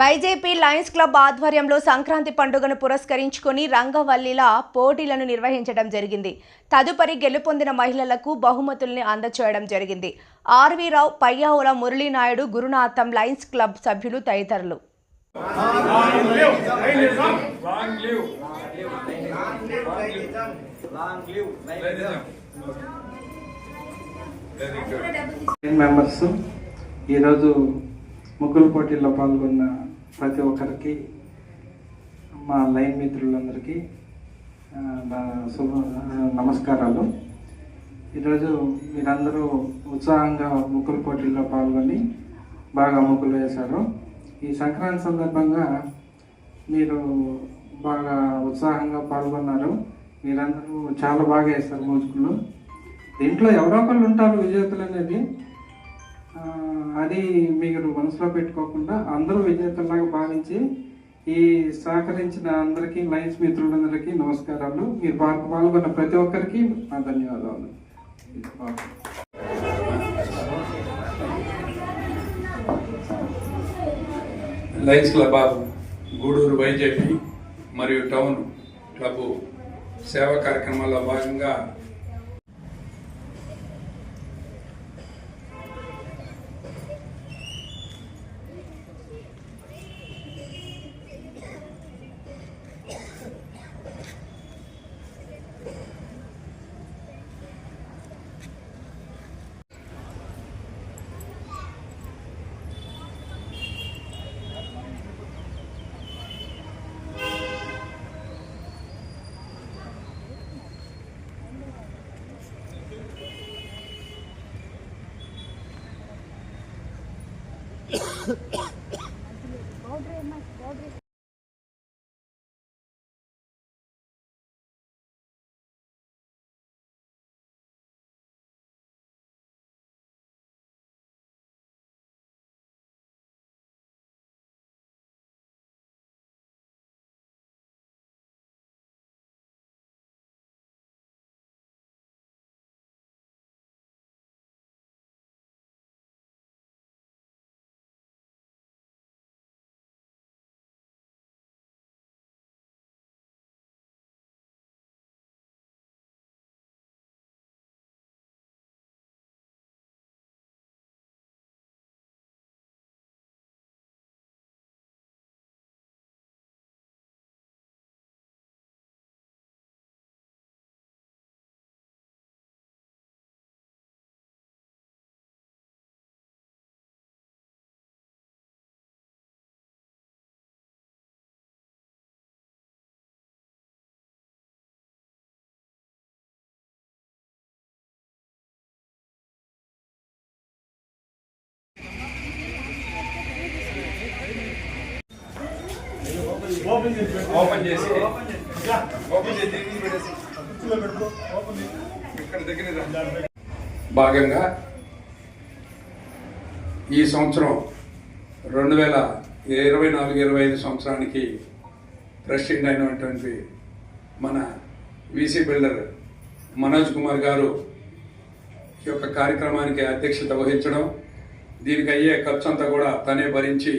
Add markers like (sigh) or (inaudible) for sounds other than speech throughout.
YJP Lions club ఆధ్వర్యంలో సంక్రాంతి పండుగను పురస్కరించుకొని రంగవల్లిల పోటీలను నిర్వహించడం జరిగింది. తదుపరి గెలుపొందిన మహిళలకు బహుమతుల్ని అందచేయడం జరిగింది. ఆర్వీరావు పయ్యావుల మురళీనాయుడు గురునాథం లయన్స్ క్లబ్ సభ్యులు తదితరులు. మెంబర్స్ ఈరోజు ముగ్గుల పోటీల్లో పాల్గొన్న ప్రతి ఒక్కరికి మా లైన్ మిత్రులందరికీ శుభ నమస్కారాలు. ఈరోజు మీరందరూ ఉత్సాహంగా ముగ్గుల పోటీల్లో పాల్గొని బాగా ముగ్గులు వేశారు. ఈ సంక్రాంతి సందర్భంగా మీరు బాగా ఉత్సాహంగా పాల్గొన్నారు. మీరందరూ చాలా బాగా వేస్తారు ముగ్గులు దీంట్లో ఎవరో ఒకళ్ళు ఉంటారు విజేతలు అనేది. అది మీరు మనసులో పెట్టుకోకుండా అందరూ విజేతలాగా భావించి ఈ సహకరించిన అందరికీ లైన్స్ మిత్రులందరికీ నమస్కారాలు. మీరు పాల్గొ పాల్గొన్న ప్రతి ఒక్కరికి నా ధన్యవాదాలు. Lions club of Gudur YJP మరియు టౌన్ క్లబ్ సేవా కార్యక్రమాల్లో భాగంగా Ha (coughs) ఓపెన్ చేసి ఓపెన్ చేసి. భాగంగా ఈ సంవత్సరం రెండు వేల ఇరవై నాలుగు ఇరవై ఐదు సంవత్సరానికి ప్రెసిడెంట్ అయినటువంటి మన వీసీ బిల్డర్ మనోజ్ కుమార్ గారు ఈ యొక్క కార్యక్రమానికి అధ్యక్షత వహించడం దీనికి అయ్యే ఖర్చు అంతా కూడా తనే భరించి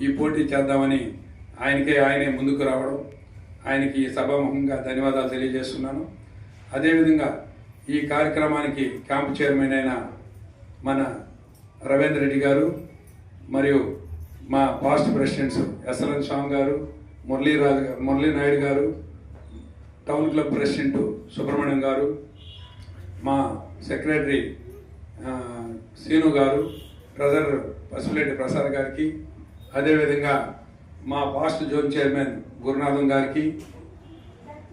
ఈ పోటీ చేద్దామని ఆయనకే ఆయనే ముందుకు రావడం ఆయనకి సభాముఖంగా ధన్యవాదాలు తెలియజేస్తున్నాను. అదేవిధంగా ఈ కార్యక్రమానికి క్యాంపు చైర్మన్ అయిన మన రవీంద్ర రెడ్డి గారు మరియు మా పాస్ట్ ప్రెసిడెంట్స్ ఎస్ఎల్ఎన్ స్వామి గారు మురళీరాజు గారు మురళీ నాయుడు గారు టౌన్ క్లబ్ ప్రెసిడెంట్ సుబ్రహ్మణ్యం గారు మా సెక్రటరీ శీను సీను గారు బ్రదర్ పసుపులేటి ప్రసాద్ గారికి అదేవిధంగా మా పాస్ట్ జోన్ చైర్మన్ గురునాథం గారికి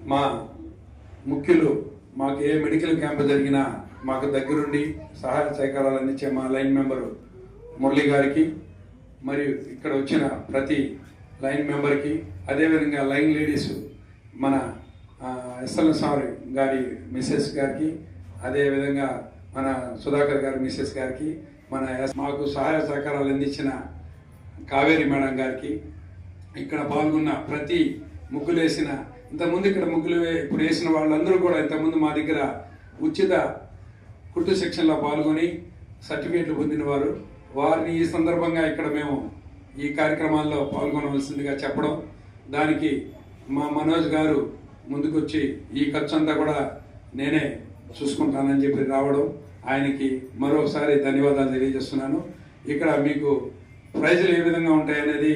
మా ముఖ్యులు మాకు ఏ మెడికల్ క్యాంప్ జరిగినా మాకు దగ్గరుండి సహాయ సహకారాలు అందించే మా లైన్ మెంబరు మురళి గారికి మరియు ఇక్కడ వచ్చిన ప్రతి లైన్ మెంబర్కి అదేవిధంగా లైన్ లేడీస్ మన ఎస్ఎల్ సార్ గారి మిస్సెస్ గారికి అదేవిధంగా మన సుధాకర్ గారి మిస్సెస్ గారికి మన ఎస్- మాకు సహాయ సహకారాలు అందించిన కావేరి మేడం గారికి ఇక్కడ పాల్గొన్న ప్రతి ముగ్గులు వేసిన ఇంతకుముందు ఇక్కడ ముగ్గులు ఇప్పుడు వేసిన వాళ్ళందరూ కూడా ఇంతకుముందు మా దగ్గర ఉచిత కుట్టు శిక్షణలో పాల్గొని సర్టిఫికేట్లు పొందిన వారు. వారిని ఈ సందర్భంగా ఇక్కడ మేము ఈ కార్యక్రమాల్లో పాల్గొనవలసిందిగా చెప్పడం. దానికి మా మనోజ్ గారు ముందుకొచ్చి ఈ ఖర్చు అంతా కూడా నేనే చూసుకుంటానని చెప్పి రావడం. ఆయనకి మరోసారి ధన్యవాదాలు తెలియజేస్తున్నాను. ఇక్కడ మీకు ప్రైజులు ఏ విధంగా ఉంటాయనేది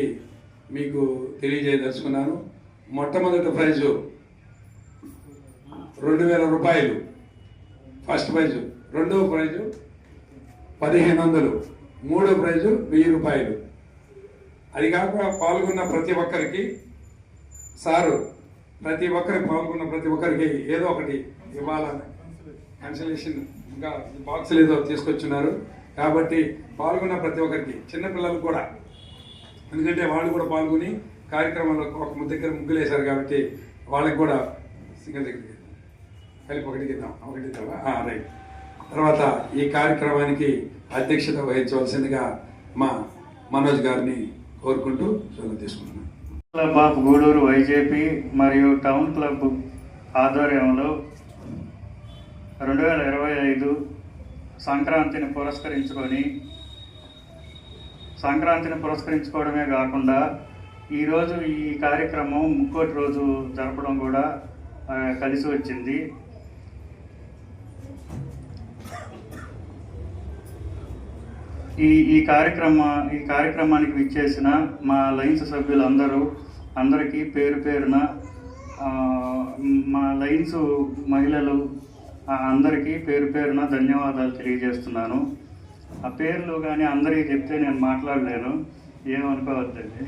మీకు తెలియజేయదలుచుకున్నాను. మొట్టమొదటి ప్రైజు రెండు వేల రూపాయలు. First prize. రెండవ ప్రైజు పదిహేను వందలు. మూడో ప్రైజు వెయ్యి రూపాయలు. అది కాక పాల్గొన్న ప్రతి ఒక్కరికి సారు ప్రతి ఒక్కరి పాల్గొన్న ప్రతి ఒక్కరికి ఏదో ఒకటి ఇవ్వాలని కన్సలేషన్ ఇంకా బాక్సులు ఏదో తీసుకొచ్చున్నారు. కాబట్టి పాల్గొన్న ప్రతి ఒక్కరికి చిన్నపిల్లలు కూడా ఎందుకంటే వాళ్ళు కూడా పాల్గొని కార్యక్రమంలో ఒక దగ్గర ముగ్గులు వేశారు కాబట్టి వాళ్ళకి కూడా సింగల్ దగ్గరికి కలిపి ఒకటి ఇద్దాం ఒకటి ఇద్దామా రైట్. తర్వాత ఈ కార్యక్రమానికి అధ్యక్షత వహించవలసిందిగా మా మనోజ్ గారిని కోరుకుంటూ సెలవు తీసుకుంటున్నాను క్లబ్ ఆఫ్ గూడూరు వైజేపీ మరియు టౌన్ క్లబ్ ఆధ్వర్యంలో రెండు వేల ఇరవై ఐదు సంక్రాంతిని పురస్కరించుకొని సంక్రాంతిని పురస్కరించుకోవడమే కాకుండా ఈరోజు ఈ కార్యక్రమం ముక్కోటి రోజు జరపడం కూడా కలిసి వచ్చింది. ఈ ఈ కార్యక్రమ ఈ కార్యక్రమానికి విచ్చేసిన మా లైన్స్ సభ్యులందరూ అందరికీ పేరు పేరున మా లైన్స్ మహిళలు అందరికీ పేరు పేరున ధన్యవాదాలు తెలియజేస్తున్నాను. ఆ పేర్లు కానీ అందరికీ చెప్తే నేను మాట్లాడలేను. ఏమనుకోవద్దండి.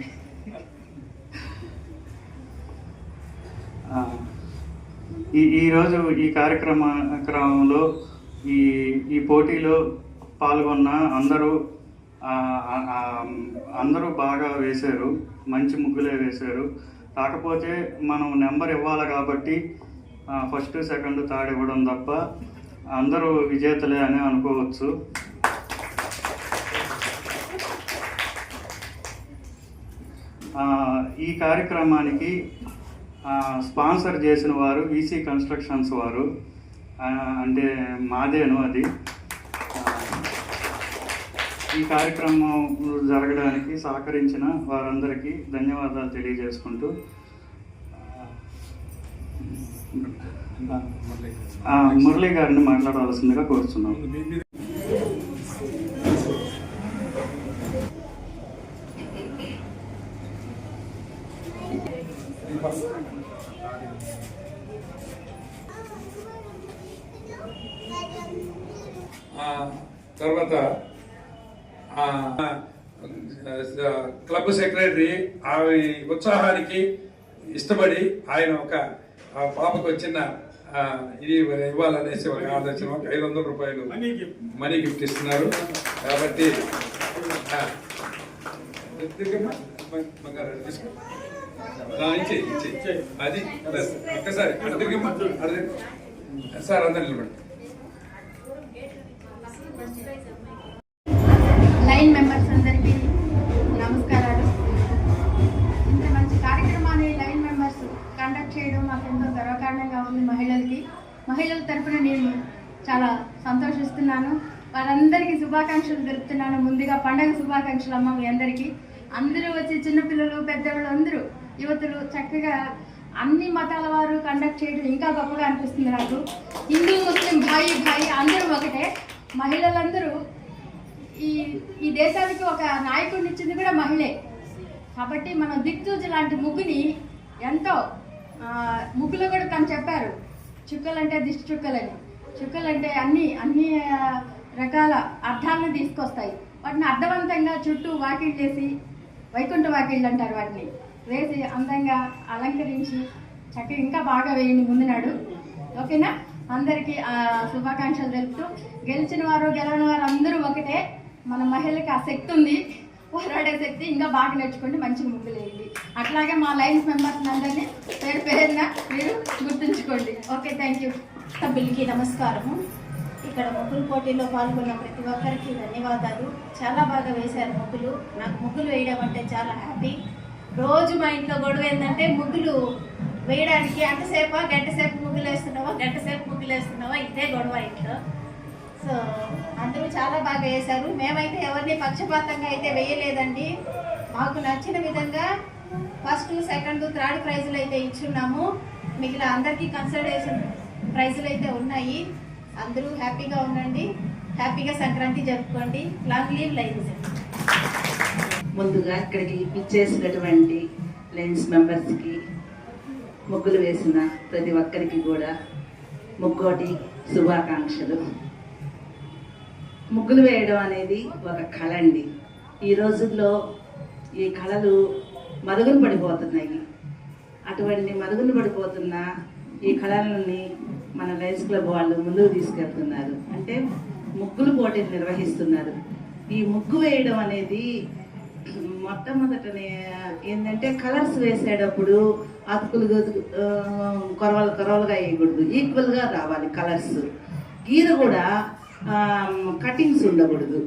ఈ ఈరోజు ఈ కార్యక్రమ క్రమంలో ఈ ఈ పోటీలో పాల్గొన్న అందరూ అందరూ బాగా వేశారు. మంచి ముగ్గులే వేశారు. కాకపోతే మనం నెంబర్ ఇవ్వాలి కాబట్టి ఫస్ట్ సెకండ్ థర్డ్ ఇవ్వడం తప్ప అందరూ విజేతలే అని అనుకోవచ్చు. ఈ కార్యక్రమానికి స్పాన్సర్ చేసిన వారు ఈసీ కన్స్ట్రక్షన్స్ వారు అంటే మాదేను అది. ఈ కార్యక్రమం జరగడానికి సహకరించిన వారందరికీ ధన్యవాదాలు తెలియజేసుకుంటూ మురళీ గారిని మాట్లాడవలసిందిగా కోరుతున్నాం ఆ, తర్వాత క్లబ్ సెక్రటరీ ఆమె ఉత్సాహానికి ఇష్టపడి ఆయన ఒక ఆ పాపకు వచ్చిన ఇది ఇవ్వాలనేసి ఒక ఆలోచన ఒక ఐదు వందల రూపాయలు మనీ గిఫ్ట్ ఇస్తున్నారు కాబట్టి. అది. ఒక్కసారి. సార్ అందరు నిలబడి లైన్ మెంబర్స్ అందరికీ నమస్కారాలు. ఇంత మంచి కార్యక్రమాన్ని లైన్ మెంబర్స్ కండక్ట్ చేయడం మాకు ఎంతో గర్వకారణంగా ఉంది మహిళలకి. మహిళల తరపున నేను చాలా సంతోషిస్తున్నాను. వారందరికీ శుభాకాంక్షలు తెలుపుతున్నాను. ముందుగా పండగ శుభాకాంక్షలు అమ్మ మీ అందరికీ. అందరూ వచ్చి చిన్నపిల్లలు పెద్దవాళ్ళు అందరూ యువతులు చక్కగా అన్ని మతాల వారు కండక్ట్ చేయడం ఇంకా గొప్పగా అనిపిస్తుంది నాకు. హిందూ ముస్లిం భాయి భాయి అందరూ ఒకటే. మహిళలందరూ ఈ ఈ దేశానికి ఒక నాయకుడిని ఇచ్చింది కూడా మహిళే. కాబట్టి మనం దిక్సూచి లాంటి ముగ్గుని ఎంతో ముగ్గులో కూడా తను చెప్పారు. చుక్కలంటే దిష్టి చుక్కలని. చుక్కలంటే అన్ని అన్ని రకాల అర్థాలను తీసుకొస్తాయి. వాటిని అర్థవంతంగా చుట్టూ వాకిళ్ళు చేసి వైకుంఠ వాకిళ్ళు అంటారు వాటిని. వేసి అందంగా అలంకరించి చక్కగా ఇంకా బాగా వేయండి ముందు నాడు. ఓకేనా? అందరికీ శుభాకాంక్షలు తెలుపుతూ గెలిచిన వారు గెలవని వారు అందరూ ఒకటే. మన మహిళకి ఆ శక్తి ఉంది. పోరాడే శక్తి ఇంకా బాగా నేర్చుకుంటే మంచి ముగ్గులు అట్లాగే మా లైన్స్ మెంబర్స్ అందరినీ పేరు పేరున మీరు గుర్తుంచుకోండి. Okay thank you. సభ్యులకి నమస్కారము. ఇక్కడ ముగ్గులు పోటీలో పాల్గొన్న ప్రతి ఒక్కరికి ధన్యవాదాలు. చాలా బాగా వేశారు ముగ్గులు. నాకు ముగ్గులు వేయడం అంటే చాలా హ్యాపీ. రోజు మా ఇంట్లో గొడవ ఏంటంటే ముగ్గులు వేయడానికి అంతసేపు గంట సేపు ముగ్గులు వేస్తున్నావా? గంట సేపు ముగ్గులు వేస్తున్నావా? ఇదే గొడవ ఇంట్లో. సో అందరూ చాలా బాగా వేశారు. మేమైతే ఎవరిని పక్షపాతంగా అయితే వేయలేదండి. మాకు నచ్చిన విధంగా ఫస్ట్ సెకండ్ థర్డ్ ప్రైజులు అయితే ఇచ్చున్నాము. మిగిలిన అందరికీ కన్సల్టేషన్ ప్రైజులు అయితే ఉన్నాయి. అందరూ హ్యాపీగా ఉండండి. హ్యాపీగా సంక్రాంతి జరుపుకోండి. Long live life. ముందుగా ఇక్కడికి ఇచ్చేసినటువంటి లెన్స్ మెంబర్స్కి ముగ్గులు వేసిన ప్రతి ఒక్కరికి కూడా ముక్కోటి శుభాకాంక్షలు. ముగ్గులు వేయడం అనేది ఒక కళ అండి. ఈ రోజుల్లో ఈ కళలు మరుగున పడిపోతున్నాయి. అటువంటి మరుగున పడిపోతున్న ఈ కళలని మన లైన్స్ క్లబ్ వాళ్ళు ముందుకు తీసుకెళ్తున్నారు. అంటే ముగ్గులు పోటీలు నిర్వహిస్తున్నారు. ఈ ముగ్గు వేయడం అనేది మొట్టమొదటనే ఏంటంటే కలర్స్ వేసేటప్పుడు అతుకులు గతుకు, కొరవలు కొరవలుగా వేయకూడదు. ఈక్వల్గా రావాలి కలర్స్. గీర కూడా కటింగ్స్ ఉండకూడదు.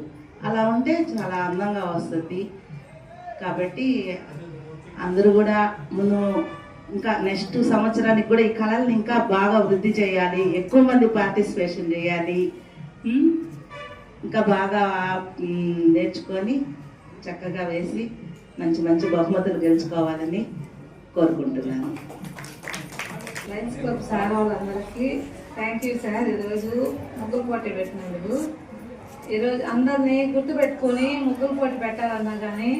అలా ఉంటే చాలా అందంగా వస్తుంది. కాబట్టి అందరూ కూడా ముందు ఇంకా నెక్స్ట్ సంవత్సరానికి కూడా ఈ కళల్ని ఇంకా బాగా వృద్ధి చేయాలి. ఎక్కువ మంది పార్టిసిపేషన్ చేయాలి. ఇంకా బాగా నేర్చుకొని చక్కగా వేసి మంచి మంచి బహుమతులు గెలుచుకోవాలని కోరుకుంటున్నాను. లయన్స్ క్లబ్ సార్ వాళ్ళందరికీ థ్యాంక్ యూ సార్ ఈరోజు ముగ్గురు పోటీ పెట్టినందుకు. ఈరోజు అందరినీ గుర్తుపెట్టుకొని ముగ్గురు పోటీ పెట్టాలన్నా కానీ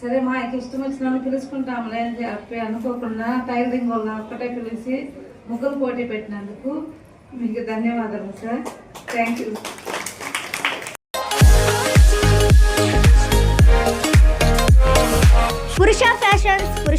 సరే మా ఇష్టం వచ్చిన వాళ్ళు పిలుచుకుంటాంలే అని చెప్పి అనుకోకుండా టైలరింగ్ వల్ల ఒక్కటే పిలిచి ముగ్గురు పోటీ పెట్టినందుకు మీకు ధన్యవాదాలు sir thank you